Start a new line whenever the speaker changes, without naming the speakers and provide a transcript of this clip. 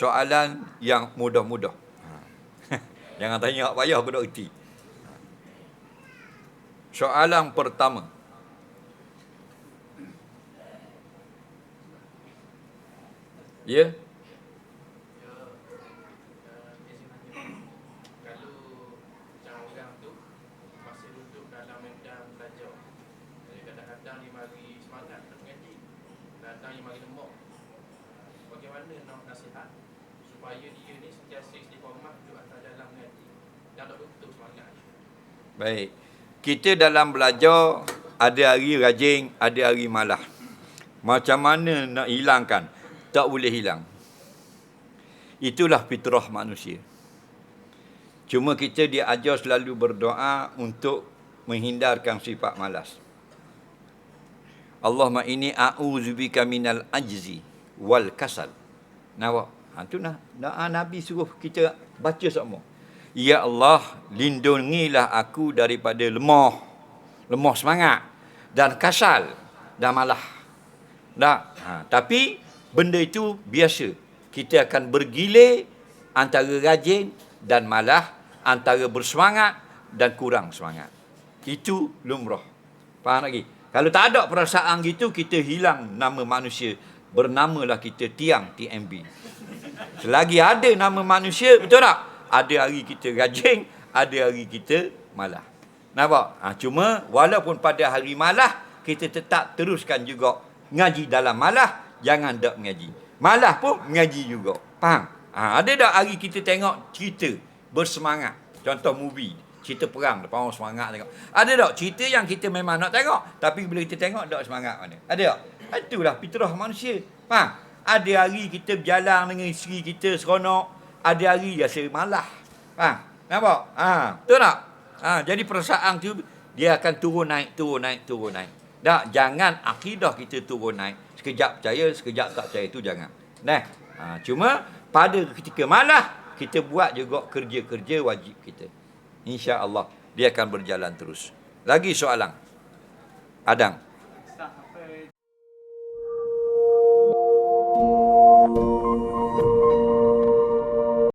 soalan yang mudah-mudah. Jangan tanya apa payah aku dah erti. Soalan pertama. Ya?
Kalau macam orang tu masih duduk dalam medan belajar. Jadi kadang-kadang dia mari semangat nak nasihat supaya dia ni sentiasa istiqamah duduk atas dalam mengaji. Dan tak semangat.
Baik. Kita dalam belajar ada hari rajin, ada hari malah. Macam mana nak hilangkan? Tak boleh hilang. Itulah fitrah manusia. Cuma kita diajar selalu berdoa untuk menghindarkan sifat malas. Allahumma inni a'udzubika minal ajzi wal kasal. Nawak. Ha, tu nah, doa Nabi suruh kita baca semua. Ya Allah, lindungilah aku daripada lemah, lemah semangat dan kasal dan malah. Tak? Ha, tapi benda itu biasa. Kita akan bergilir antara rajin dan malah, antara bersemangat dan kurang semangat. Itu lumrah. Faham lagi? Kalau tak ada perasaan gitu, kita hilang nama manusia. Bernamalah kita Tiang TMB. Selagi ada nama manusia, betul tak? Ada hari kita rajin, ada hari kita malah. Nampak? Ha, cuma walaupun pada hari malah, kita tetap teruskan juga ngaji dalam malah, jangan tak mengaji. Malah pun mengaji juga. Faham? Ha, ada tak hari kita tengok cerita bersemangat? Contoh movie, cerita perang, depan orang semangat tengok. Ada tak cerita yang kita memang nak tengok, tapi bila kita tengok tak semangat mana? Ada tak? Itulah fitrah manusia. Faham? Ada hari kita berjalan dengan isteri kita seronok, ada hari rasa malah. Faham? Nampak? Ha, betul tak? Ha, jadi perasaan tu dia akan turun naik, turun naik, turun naik. Tak, jangan akidah kita turun naik. Sekejap percaya, sekejap tak percaya itu jangan. Nah, ha, cuma pada ketika malah kita buat juga kerja-kerja wajib kita. Insya-Allah dia akan berjalan terus. Lagi soalan. Adang.
Ustaz, apa